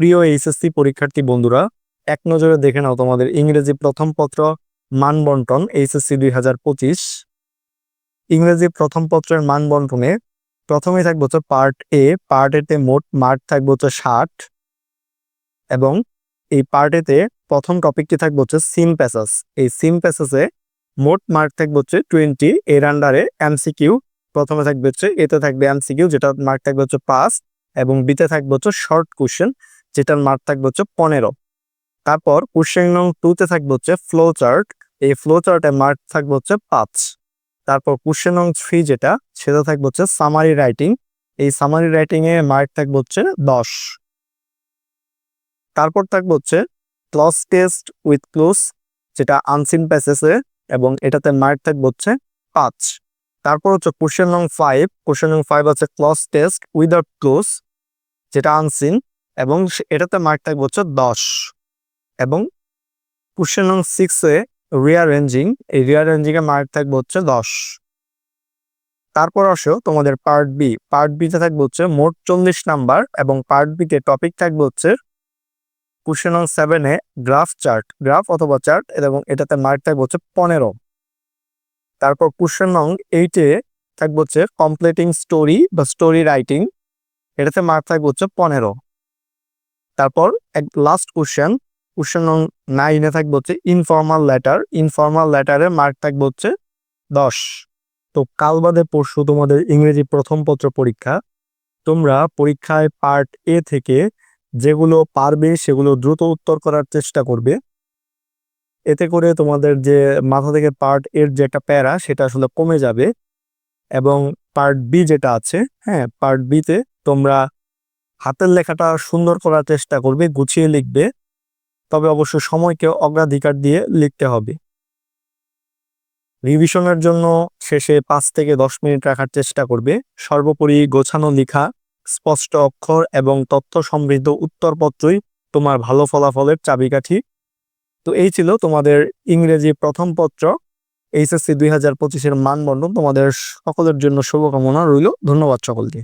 প্রিয় এইচএসসি পরীক্ষার্থী বন্ধুরা, এক নজরে দেখে নাও তোমাদের ইংরেজি প্রথম পত্র মান বন্টন এইচএসসি দুই হাজার পঁচিশ। ইংরেজি প্রথম পত্রের মান বন্টনে প্রথমে থাকবে হচ্ছে পার্ট এ পার্ট এতে মোট মার্ক থাকবে হচ্ছে ষাট। এবং এই পার্ট এতে প্রথম টপিকটি থাকবে হচ্ছে সিম প্যাসাস এই সিম প্যাসেসে মোট মার্ক থাকবে হচ্ছে টোয়েন্টি, এর আন্ডারে এমসিকিউ, প্রথমে থাকবে হচ্ছে এতে থাকবে এমসিকিউ, যেটা মার্ক থাকবে হচ্ছে পাঁচ, এবং বিতে থাকবে হচ্ছে শর্ট কোশ্চেন। যেটার মার্ক থাকবে হচ্ছে পনেরো। তারপর কোশ্চেন নং টুতে থাকবে হচ্ছে ফ্লো চার্ট এই ফ্লো চার্টে মার্ক থাকবে হচ্ছে পাঁচ। তারপর কোশ্চেন নং থ্রি যেটা, সেটা থাকবে হচ্ছে সামারি রাইটিং এই সামারি রাইটিং এ মার্ক থাকবে হচ্ছে দশ। তারপর থাকবে হচ্ছে ক্লস টেস্ট উইথ ক্লোজ যেটা আনসিন প্যাসেসে এবং এটাতে মার্ক থাকবে হচ্ছে পাঁচ। তারপর হচ্ছে কোশ্চেন নং ফাইভ কোশ্চেন নং ফাইভ আছে ক্লস টেস্ট উইদাউট ক্লোজ যেটা আনসিন এবং এটাতে মার্ক থাকবে হচ্ছে দশ। এবং কোশ্চেন নং সিক্সে রিয়ারেঞ্জিং এই রিয়ারেঞ্জিং এ মার্ক থাকবে হচ্ছে দশ। তারপর আসো তোমাদের পার্ট বি পার্ট বিতে থাকবে হচ্ছে মোট চল্লিশ নাম্বার এবং পার্ট বিতে টপিক থাকবে হচ্ছে কোশ্চেন নং সেভেনে গ্রাফ চার্ট গ্রাফ অথবা চার্ট এবং এটাতে মার্ক থাকবে হচ্ছে পনেরো। তারপর কোশ্চেন নং এইটে থাকবে হচ্ছে কমপ্লিটিং স্টোরি বা স্টোরি রাইটিং এটাতে মার্ক থাকবে হচ্ছে পনেরো। তারপর এক লাস্ট কোশ্চেন কোশ্চেন নং নাইনে থাকবে হচ্ছে ইনফর্মাল লেটার ইনফর্মাল লেটারে মার্ক থাকবে হচ্ছে দশ। তো কাল বাদে পরশু তোমাদের ইংরেজি প্রথম পত্র পরীক্ষা। তোমরা পরীক্ষায় পার্ট এ থেকে যেগুলো পারবে সেগুলো দ্রুত উত্তর করার চেষ্টা করবে। এতে করে তোমাদের যে মাথা থেকে পার্ট এর যে একটা প্যারা সেটা আসলে কমে যাবে। এবং পার্ট বি যেটা আছে হ্যাঁ পার্ট বিতে তোমরা হাতের লেখাটা সুন্দর করার চেষ্টা করবে, গুছিয়ে লিখবে। তবে অবশ্য সময়কে অগ্রাধিকার দিয়ে লিখতে হবে। রিভিশনের জন্য শেষে পাঁচ থেকে দশ মিনিট রাখার চেষ্টা করবে। সর্বোপরি গোছানো লেখা, স্পষ্ট অক্ষর এবং তথ্য সমৃদ্ধ উত্তরপত্রই তোমার ভালো ফলাফলের চাবিকাঠি। তো এই ছিল তোমাদের ইংরেজি প্রথম পত্র। এইচএসসি দুই হাজার পঁচিশের মানবন্ধন তোমাদের সকলের জন্য শুভকামনা রইল। ধন্যবাদ সকলকে।